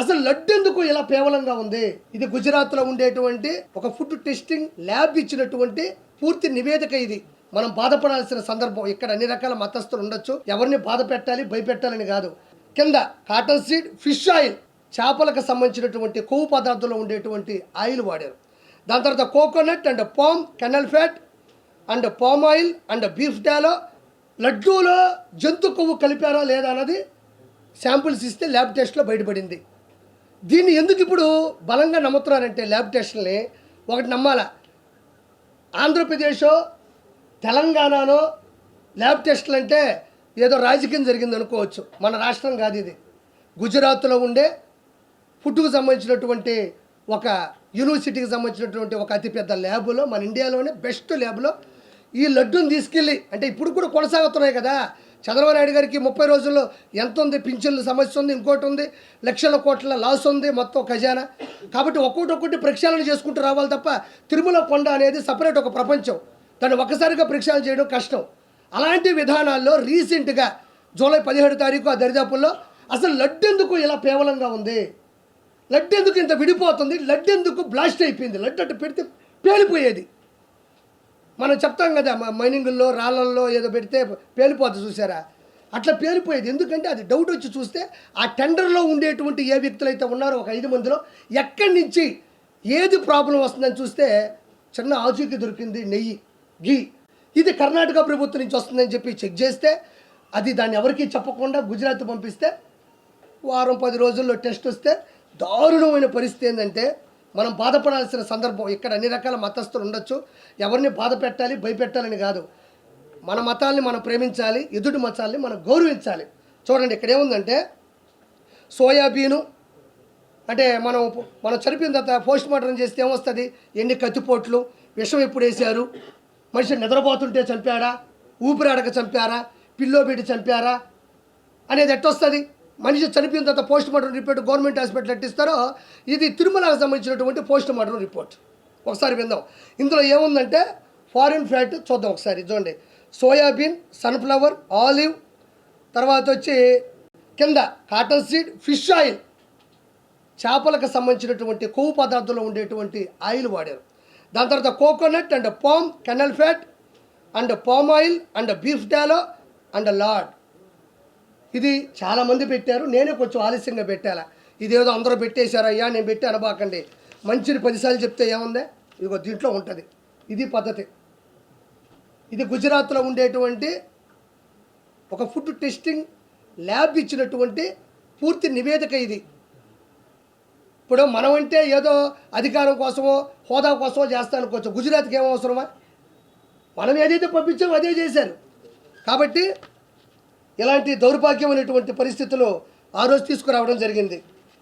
అసలు లడ్డు ఎందుకు ఇలా పేవలంగా ఉంది? ఇది గుజరాత్లో ఉండేటువంటి ఒక ఫుడ్ టెస్టింగ్ ల్యాబ్ ఇచ్చినటువంటి పూర్తి నివేదిక ఇది. మనం బాధపడాల్సిన సందర్భం ఇక్కడ అన్ని రకాల మతస్థులు ఉండొచ్చు. ఎవరిని బాధ పెట్టాలి భయపెట్టాలని కాదు. కింద కాటన్ సీడ్ ఫిష్ ఆయిల్ చేపలకు సంబంధించినటువంటి కొవ్వు పదార్థంలో ఉండేటువంటి ఆయిల్ వాడారు. దాని తర్వాత coconut and palm kernel fat and palm oil and beef tallow లడ్డూలో జంతు కొవ్వు కలిపారా లేదా అన్నది శాంపుల్స్ ఇస్తే ల్యాబ్ టెస్ట్లో బయటపడింది. దీన్ని ఎందుకు ఇప్పుడు బలంగా నమ్ముతున్నారంటే ల్యాబ్ టెస్ట్ని ఒకటి నమ్మాలా? ఆంధ్రప్రదేశో తెలంగాణలో ల్యాబ్ టెస్టులు అంటే ఏదో రాజకీయం జరిగింది అనుకోవచ్చు. మన రాష్ట్రం కాదు ఇది. గుజరాత్లో ఉండే ఫుడ్కు సంబంధించినటువంటి ఒక యూనివర్సిటీకి సంబంధించినటువంటి ఒక అతిపెద్ద ల్యాబ్లో మన ఇండియాలోనే బెస్ట్ ల్యాబ్లో ఈ లడ్డూని తీసుకెళ్ళి అంటే ఇప్పుడు కూడా కొనసాగుతున్నాయి కదా చంద్రబాబు నాయుడు గారికి ముప్పై రోజుల్లో ఎంత ఉంది? పింఛన్ల సమస్య ఉంది ఇంకోటి ఉంది లక్షల కోట్ల లాస్ ఉంది మొత్తం ఖజానా. కాబట్టి ఒక్కొక్కటి ఒక్కటి ప్రక్షాళన చేసుకుంటూ రావాలి తప్ప తిరుమల కొండ అనేది సపరేట్ ఒక ప్రపంచం. దాన్ని ఒక్కసారిగా ప్రక్షాళన చేయడం కష్టం. అలాంటి విధానాల్లో రీసెంట్గా జూలై పదిహేడు తారీఖు ఆ దరిదాపుల్లో అసలు లడ్డు ఎందుకు ఇలా పేవలంగా ఉంది? లడ్డు ఎందుకు ఇంత విడిపోతుంది? లడ్డు ఎందుకు బ్లాస్ట్ అయిపోయింది? లడ్డు అట్టు పెడితే పేలిపోయేది. మనం చెప్తాం కదా మైనింగుల్లో రాళ్ళల్లో ఏదో పెడితే పేలిపోద్ది చూసారా? అట్లా పేలిపోయేది. ఎందుకంటే అది డౌట్ వచ్చి చూస్తే ఆ టెండర్లో ఉండేటువంటి ఏ వ్యక్తులు అయితే ఉన్నారో ఒక ఐదు మందిలో ఎక్కడి నుంచి ఏది ప్రాబ్లం వస్తుందని చూస్తే చిన్న ఆచూకీ దొరికింది నెయ్యి గీ. ఇది కర్ణాటక ప్రభుత్వం నుంచి వస్తుందని చెప్పి చెక్ చేస్తే అది దాన్ని ఎవరికీ చెప్పకుండా గుజరాత్ పంపిస్తే వారం పది రోజుల్లో టెస్ట్ వస్తే దారుణమైన పరిస్థితి ఏంటంటే మనం బాధపడాల్సిన సందర్భం ఇక్కడ అన్ని రకాల మతస్థులు ఉండొచ్చు. ఎవరిని బాధ పెట్టాలి భయపెట్టాలని కాదు. మన మతాల్ని మనం ప్రేమించాలి ఎదుటి మతాల్ని మనం గౌరవించాలి. చూడండి ఇక్కడ ఏముందంటే సోయాబీను అంటే మనం మనం చనిపోయిన తర్వాత పోస్ట్ మార్టం చేస్తే ఏమొస్తుంది? ఎన్ని కత్తిపోట్లు విషం ఎప్పుడు వేశారు? మనిషి నిద్రపోతుంటే చంపాడా? ఊపిరాడక చంపారా? పిల్లో పెట్టి చంపారా? అనేది ఎట్టొస్తుంది? మనిషి చనిపోయిన తర్వాత post mortem report government hospital ఎట్టిస్తారో ఇది తిరుమలకు సంబంధించినటువంటి పోస్ట్ మార్టం రిపోర్ట్. ఒకసారి విందాం. ఇందులో ఏముందంటే ఫారిన్ ఫ్యాట్ చూద్దాం ఒకసారి. చూడండి సోయాబీన్ సన్ఫ్లవర్ ఆలివ్ తర్వాత వచ్చి కింద కాటన్ సీడ్ ఫిష్ ఆయిల్. చేపలకు సంబంధించినటువంటి కొవ్వు పదార్థంలో ఉండేటువంటి ఆయిల్ వాడారు. దాని తర్వాత coconut and palm kernel fat and palm oil and beef tallow and lard ఇది చాలామంది పెట్టారు. నేనే కొంచెం ఆలస్యంగా పెట్టాలా? ఇదేదో అందరూ పెట్టేశారు అయ్యా నేను పెట్టి అనబాకండి మంచిది పదిసార్లు చెప్తే ఏముందే? ఇదిగో దీంట్లో ఉంటుంది. ఇది పద్ధతి. ఇది గుజరాత్లో ఉండేటువంటి ఒక ఫుడ్ టెస్టింగ్ ల్యాబ్ ఇచ్చినటువంటి పూర్తి నివేదిక ఇది. ఇప్పుడు మనమంటే ఏదో అధికారం కోసమో హోదా కోసమో చేస్తాను కొంచెం గుజరాత్కి ఏమవసరమా అవసరమా? మనం ఏదైతే పంపించామో అదే చేశారు. కాబట్టి ఇలాంటి దౌర్భాగ్యమైనటువంటి పరిస్థితులు ఆ రోజు తీసుకురావడం జరిగింది.